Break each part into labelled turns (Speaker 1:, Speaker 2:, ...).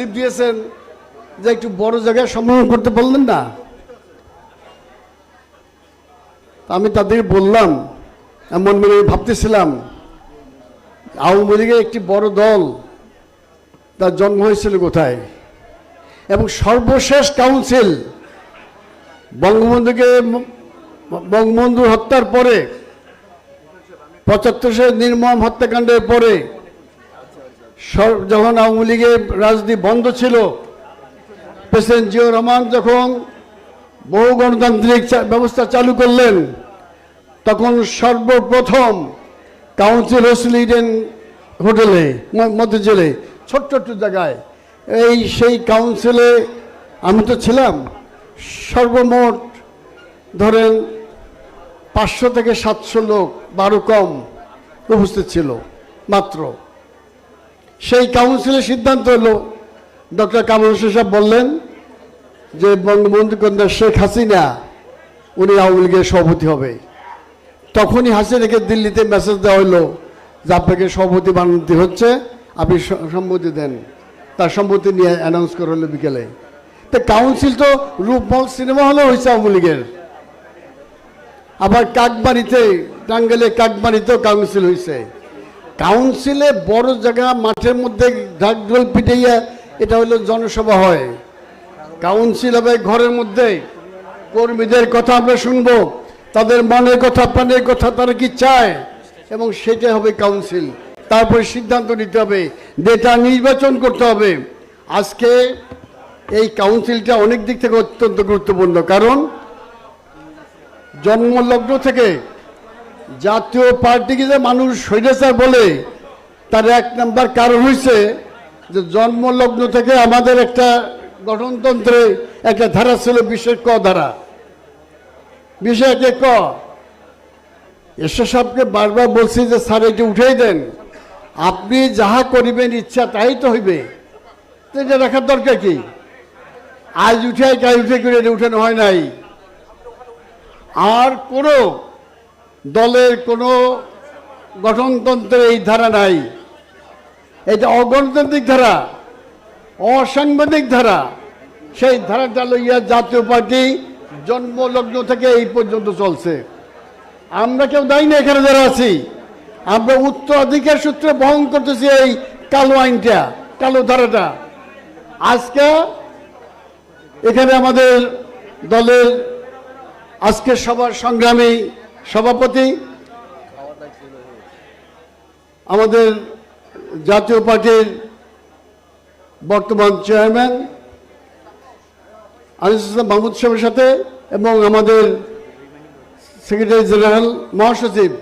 Speaker 1: Slip দিয়েছেন যে একটু বড় জায়গায় সম্মেলন করতে বললেন না? আমি তাদের বললাম, এমন মনে ভাবতেছিলাম, আওয়ামী লীগের একটি বড় দল, তার জন্ম হয়েছিল কোথায়? এবং সর্বশেষ কাউন্সিল বঙ্গবন্ধুকে বঙ্গবন্ধু হত্যার পরে, পঁচাত্তর নির্মম হত্যাকাণ্ডের পরে যখন আওয়ামী লীগের রাজনীতি বন্ধ ছিল, প্রেসিডেন্ট জিয়াউর রহমান যখন বহু গণতান্ত্রিক ব্যবস্থা চালু করলেন, তখন সর্বপ্রথম কাউন্সিল হয়েছিল ইডেন হোটেলে মধ্যজেলে ছোট্ট ছোট্ট জায়গায়, এই সেই কাউন্সিলে আমি তো ছিলাম, সর্বমোট ধরেন পাঁচশো থেকে সাতশো লোক বারো কম উপস্থিত ছিল, মাত্র। সেই কাউন্সিলের সিদ্ধান্ত হলো। ডক্টর হোসেন সাহেব বললেন যে, বঙ্গবন্ধু কন্যা শেখ হাসিনা, উনি আওয়ামী লীগের সভাপতি হবে। তখনই হাসিনাকে দিল্লিতে মেসেজ দেওয়া হলো যে, আপনাকে সভাপতি বানাতে হচ্ছে, আপনি সম্মতি দেন। তার সম্মতি নিয়ে অ্যানাউন্স করা হলো বিকেলে। তো কাউন্সিল তো রূপমহল সিনেমা হলও হয়েছে আওয়ামী লীগের। আবার কাকবাড়িতে টাঙ্গাইলে কাকবাড়িতেও কাউন্সিল হয়েছে। কাউন্সিলে বড় জায়গা, মাঠের মধ্যে ঢাকঢোল পিটাইয়া এটা হলো জনসভা হয়। কাউন্সিল হবে ঘরের মধ্যে। কর্মীদের কথা আমরা শুনব, তাদের মনের কথা, প্রাণের কথা তারা কি চায়? এবং সেটা হবে কাউন্সিল। তারপরে সিদ্ধান্ত নিতে হবে ডেটা নির্বাচন করতে হবে। আজকে এই কাউন্সিলটা অনেক দিক থেকে অত্যন্ত গুরুত্বপূর্ণ। কারণ জন্মলগ্ন থেকে জাতীয় পার্টিকে যে মানুষ স্বৈরাচার বলে, তার এক নাম্বার কারণ হয়েছে যে জন্মলগ্ন থেকে আমাদের একটা গঠনতন্ত্রে একটা ধারা ছিল বিশেষ ক ধারা। বিশেষ একে ক? এসব সবকে বারবার বলছি যে, স্যার, এটি উঠেই দেন। আপনি যাহা করিবেন ইচ্ছা তাই তো হইবে। এটা রাখার দরকার কি? আজ উঠে কাজ উঠে করে এটা উঠানো হয় নাই। আর কোনো দলের কোনো গঠনতন্ত্রের এই ধারা নাই। এটা অগণতান্ত্রিক ধারা অসাংবিধানিক ধারা। সেই ধারাটা লইয়া জাতীয় পার্টি জন্মলগ্ন থেকে এই পর্যন্ত চলছে। আমরা কেউ দায়ী না এখানে যারা আছি। আমরা উত্তরাধিকার সূত্রে বহন করতেছি এই কালো আইনটা, কালো ধারাটা। আজকে এখানে আমাদের দলের আজকে সবার সংগ্রামী সভাপতি, আমাদের জাতীয় পার্টির বর্তমান চেয়ারম্যান, আনিস মাহমুদ সাহেবের সাথে এবং আমাদের সেক্রেটারি জেনারেল মহাসচিব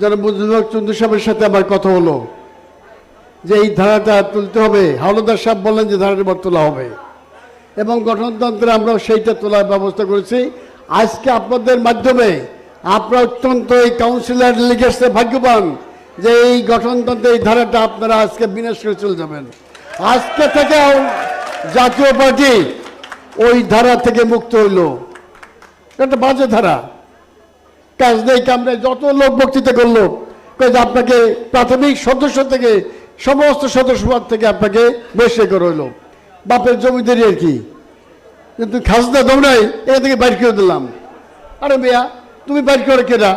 Speaker 1: যারা মুজিবুল চন্দ্র সাহেবের সাথে আমার কথা হলো যে এই ধারাটা তুলতে হবে। হাওলাদার সাহেব বললেন যে ধারাটা এবার তোলা হবে। এবং গঠনতন্ত্রে আমরা সেইটা তোলার ব্যবস্থা করেছি। আজকে আপনাদের মাধ্যমে আপনারা অত্যন্ত এই কাউন্সিলর লিগেসে ভাগ্যবান যে এই গঠনতন্ত্রের এই ধারাটা আপনারা আজকে বিনাশ করে চলে যাবেন। আজকে থেকে জাতীয় পার্টি ওই ধারা থেকে মুক্ত হইল। একটা বাজে ধারা। কাজ নেই কামড়ে যত লোক বক্তৃতা করল আপনাকে প্রাথমিক সদস্য থেকে, সমস্ত সদস্যপদ থেকে আপনাকে বসে করে হইল। বাপের জমিদারি আর কি। কিন্তু খাজনা দৌড়াই এখান থেকে বাইর করে দিলাম। আরে মেয়া তুমি বাইর করে কেনা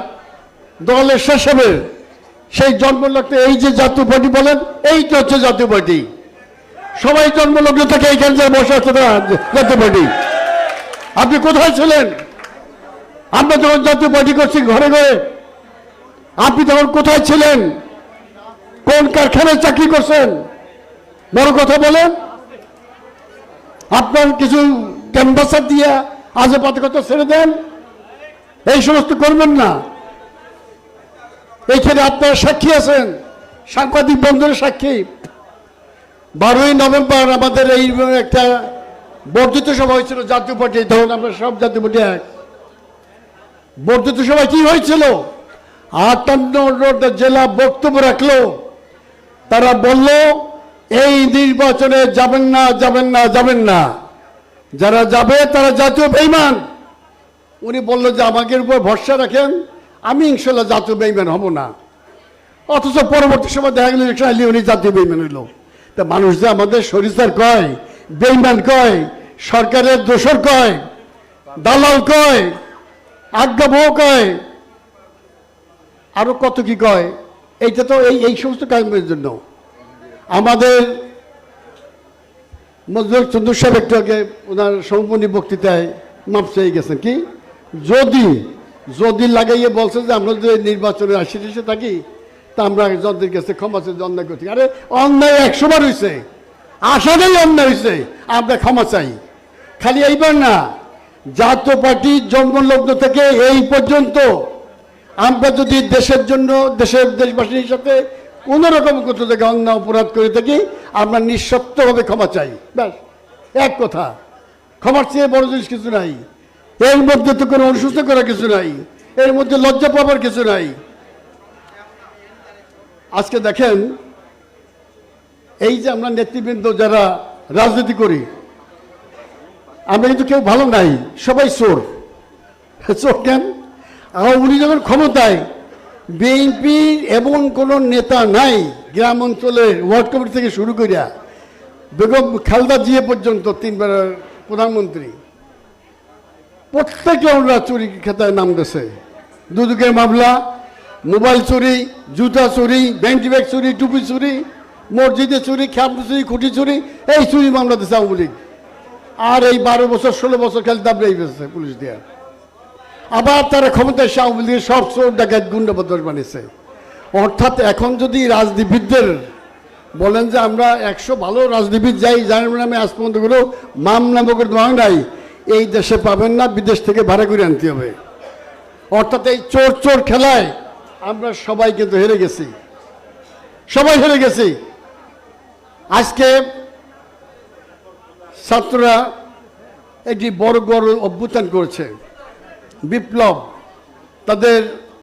Speaker 1: দলের শেষ সেই জন্মলগ্নে এই যে জাতীয় পার্টি বলেন, এইটা হচ্ছে জাতীয় পার্টি। সবাই জন্মলগ্ন থেকে, এইখান থেকে বসে আছে জাতীয় পার্টি। আপনি কোথায় ছিলেন? আমরা যখন জাতীয় পার্টি করছি ঘরে ঘরে, আপনি তখন কোথায় ছিলেন? কোন কারখানায় চাকরি করছেন? বড় কথা বলেন। আপনার কিছু ক্যানভাসার দিয়ে আজে পাতে কথা ছেড়ে দেন। এই সমস্ত করবেন না। এইখানে আপনারা সাক্ষী আছেন, সাংবাদিক বন্ধুরা সাক্ষী। বারোই নভেম্বর আমাদের এই একটা বর্ধিত সভা হয়েছিল, জাতীয় পার্টি ধরুন আমরা সব জাতীয় পার্টি এক। বর্ধিত সভায় কি হয়েছিল? আটান্ন জেলা বক্তব্য রাখল। তারা বলল, এই নির্বাচনে যাবেন না যাবেন না যাবেন না। যারা যাবে তারা জাতীয় বেইমান। উনি বলল যে আমাকে উপর ভরসা রাখেন, আমি ইনশাল্লাহ জাতীয় বেইমান হব না। অথচ পরবর্তী সময় দেখা গেল ইলেকশন উনি জাতীয় বেইমান হইল। তা মানুষ যে আমাদের সরিষার কয়, বেইমান কয়, সরকারের দোষর কয়, দালাল কয়, আজ্ঞাবহ কয়, আরও কত কি কয়, এইটা তো এই এই সমস্ত কাজের জন্য। আমাদের মজদুর চন্দ্র সাহেব একটু আগে ওনার সমাপনী বক্তৃতায় মাপ চেয়ে গেছেন, কি? যদি যদি লাগাইয়ে বলছে যে আমরা যদি নির্বাচনের এসে থাকি, তা আমরা যন্ত্রের কাছে ক্ষমা চাই অন্যায় করছি। আরে, অন্যায় একশো বার হয়েছে আসলেই অন্যায় হয়েছে আমরা ক্ষমা চাই। খালি এইবার না, জাতীয় পার্টির জন্মলগ্ন থেকে এই পর্যন্ত আমরা যদি দেশের জন্য, দেশের দেশবাসীর সাথে কোনো রকম কোথাও থেকে অন্যায় অপরাধ করে থাকি, আমরা নিঃশব্দভাবে ক্ষমা চাই। ব্যাস, এক কথা। ক্ষমার চেয়ে বড় জিনিস কিছু নাই। এর মধ্যে তো কোনো অসুস্থ করার কিছু নাই। এর মধ্যে লজ্জা পাবার কিছু নাই। আজকে দেখেন, এই যে আমরা নেতৃবৃন্দ যারা রাজনীতি করি, আমরা কিন্তু কেউ ভালো নাই, সবাই চোর। চোর কেন? লীগ যখন ক্ষমতায় বিএনপি এমন কোনো নেতা নাই, গ্রাম অঞ্চলের ওয়ার্ড কমিটি থেকে শুরু করিয়া বেগম খালদা জিয়া পর্যন্ত তিনবার প্রধানমন্ত্রী। প্রত্যেকে আমরা চুরি খেতায় নাম দিয়েছে দুদকের মামলা, মোবাইল চুরি, জুতা চুরি ব্যাংক ব্যাগ চুরি, টুপি চুরি, মসজিদে চুরি খ্যাপ চুরি, খুঁটি চুরি, এই চুরি মামলা দিয়েছে আওয়ামী লীগ। আর এই বারো বছর, ষোলো বছর খালি দাবড়াই ফেলছে পুলিশ দিয়ে। আবার তারা ক্ষমতায় এসে আওয়ামী লীগের সব চোর ডাকাত গুন্ডা বদল বানিয়েছে। অর্থাৎ এখন যদি রাজনীতিবিদদের বলেন যে আমরা একশো ভালো রাজনীতিবিদ যাই, যার নামে আজ পর্যন্ত কোনো মামলা মোকদ্দমা নাই এই দেশে পাবেন না, বিদেশ থেকে ভাড়া করে আনতে হবে। অর্থাৎ এই চোর চোর খেলায় আমরা সবাই কিন্তু হেরে গেছি। সবাই হেরে গেছি। আজকে ছাত্ররা একটি বড় বড় অভ্যুত্থান করেছে। বিপ্লব তাদের